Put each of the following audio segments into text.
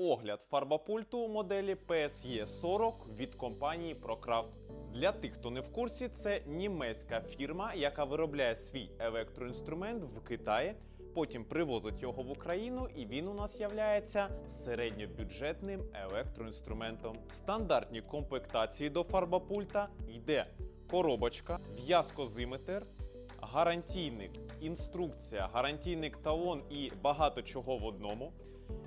огляд фарбопульту моделі PSE 40 від компанії ProCraft. Для тих, хто не в курсі, це німецька фірма, яка виробляє свій електроінструмент в Китаї. Потім привозить його в Україну, і він у нас являється середньобюджетним електроінструментом. В стандартній комплектації до фарбопульта йде коробочка, в'язкозиметр, гарантійник, інструкція, гарантійник талон і багато чого в одному.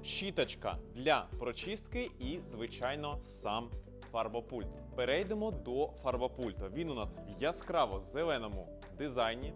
Щіточка для прочистки і, звичайно, сам фарбопульт. Перейдемо до фарбопульта. Він у нас в яскраво зеленому дизайні.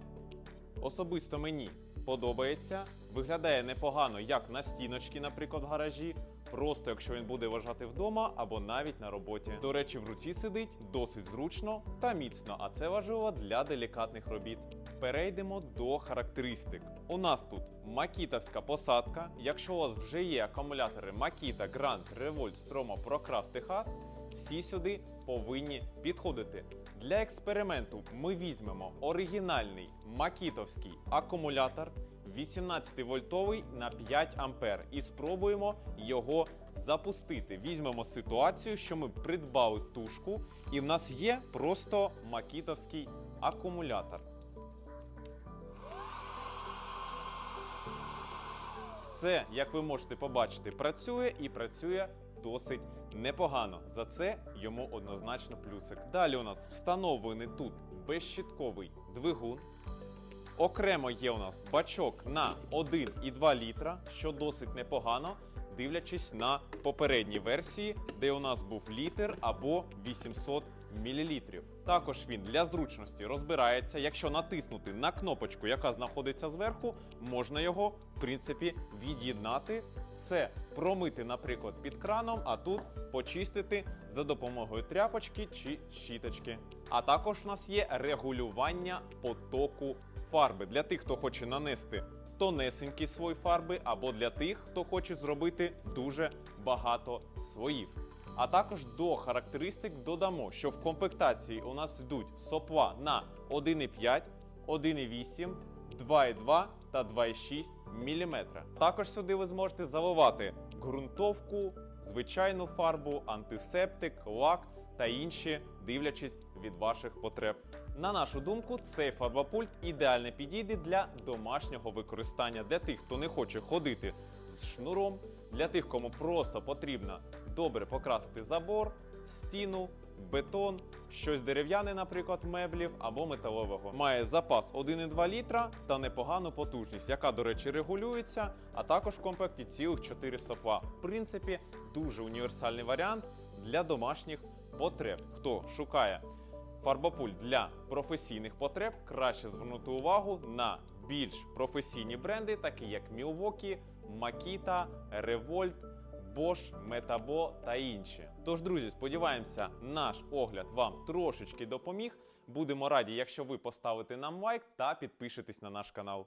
Особисто мені подобається. Виглядає непогано як на стіночці, наприклад, в гаражі. Просто якщо він буде вважати вдома або навіть на роботі. До речі, в руці сидить досить зручно та міцно, а це важливо для делікатних робіт. Перейдемо до характеристик. У нас тут макітовська посадка. Якщо у вас вже є акумулятори Makita, Grand, Revolt, Stroma, ProCraft, Техас, всі сюди повинні підходити. Для експерименту ми візьмемо оригінальний макітовський акумулятор 18 вольтовий на 5 ампер і спробуємо його запустити. Візьмемо ситуацію, що ми придбали тушку, і в нас є просто макітовський акумулятор. Все, як ви можете побачити, працює і працює досить непогано. За це йому однозначно плюсик. Далі у нас встановлений тут безщітковий двигун. Окремо є у нас бачок на 1,2 літра, що досить непогано, дивлячись на попередній версії, де у нас був літр або 800 мл. Також він для зручності розбирається. Якщо натиснути на кнопочку, яка знаходиться зверху, можна його в принципі від'єднати. Це промити, наприклад, під краном, а тут почистити за допомогою тряпочки чи щіточки. А також у нас є регулювання потоку фарби для тих, хто хоче нанести тонесенький слой фарби, або для тих, хто хоче зробити дуже багато слоїв. А також до характеристик додамо, що в комплектації у нас йдуть сопла на 1,5, 1,8, 2,2 та 2,6 мм. Також сюди ви зможете заливати ґрунтовку, звичайну фарбу, антисептик, лак та інші, дивлячись від ваших потреб. На нашу думку, цей фарбопульт ідеально підійде для домашнього використання для тих, хто не хоче ходити з шнуром, для тих, кому просто потрібно добре покрасити забор, стіну, бетон, щось дерев'яне, наприклад, меблів або металового. Має запас 1,2 літра та непогану потужність, яка, до речі, регулюється, а також в комплекті цілих 4 сопла. В принципі, дуже універсальний варіант для домашніх потреб. Хто шукає фарбопульт для професійних потреб, краще звернути увагу на більш професійні бренди, такі як Milwaukee, Makita, Revolt, Bosch, Metabo та інші. Тож, друзі, сподіваємося, наш огляд вам трошечки допоміг. Будемо раді, якщо ви поставите нам лайк та підпишетесь на наш канал.